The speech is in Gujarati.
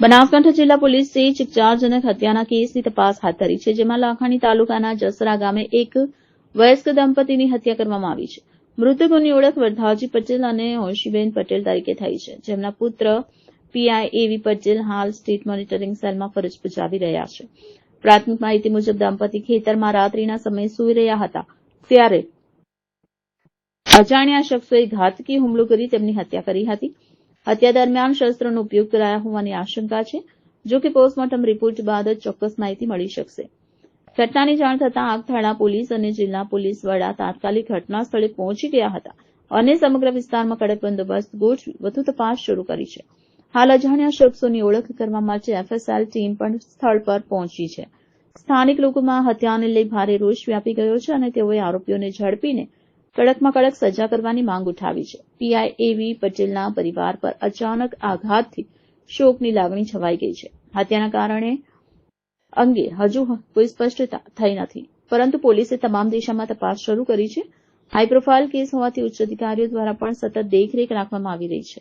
બનાસકાંઠા જિલ્લા પોલીસે ચકચારજનક હત્યાના કેસની તપાસ હાથ ધરી છે, જેમાં લાખાણી તાલુકાના જસરા ગામે એક વયસ્ક દંપતીની હત્યા કરવામાં આવી છે. મૃતકોની ઓળખ વરધાજી પટેલ અને હોશીબેન પટેલ તરીકે થઈ છે. જેમના પુત્ર પીઆઈ પટેલ હાલ સ્ટેટ મોનિટરિંગ સેલમાં ફરજ બજાવી રહ્યા છે. પ્રાથમિક માહિતી મુજબ દંપતી ખેતરમાં રાત્રિના સમયે સૂઈ રહ્યા હતા. ત્યારે અજાણ્યા શખ્સોએ ઘાતકી હુમલો કરી તેમની હત્યા કરી હતી. હત્યા દરમિયાન શસ્ત્રનો ઉપયોગ કરાયા હોવાની આશંકા છે, જો કે પોસ્ટમોર્ટમ રિપોર્ટ બાદ જ ચોક્કસ માહિતી મળી શકશે. ઘટનાની જાણ થતાં આગથાણા પોલીસ અને જિલ્લા પોલીસ વડા તાત્કાલિક ઘટના સ્થળે પહોંચી ગયા હતા અને સમગ્ર વિસ્તારમાં કડક બંદોબસ્ત ગોઠવી વધુ તપાસ શરૂ કરી છે. હાલ અજાણ્યા શખ્સોની ઓળખ કરવા માટે એફએસએલ ટીમ પણ સ્થળ પર પહોંચી છે. સ્થાનિક લોકોમાં હત્યાને લઈ ભારે રોષ વ્યાપી ગયો છે અને તેઓએ આરોપીઓને ઝડપીને કડકમાં કડક સજા કરવાની માંગ ઉઠાવી છે. પીઆઈ પટેલના પરિવાર પર અચાનક આઘાતથી શોકની લાગણી છવાઈ ગઈ છે. હત્યાના કારણે અંગે હજુ કોઈ સ્પષ્ટતા થઈ નથી. પરંતુ પોલીસે તમામ દિશામાં તપાસ શરૂ કરી છે. હાઈ પ્રોફાઇલ કેસ હોવાથી ઉચ્ચ અધિકારીઓ દ્વારા પણ સતત દેખરેખ રાખવામાં આવી રહી છે.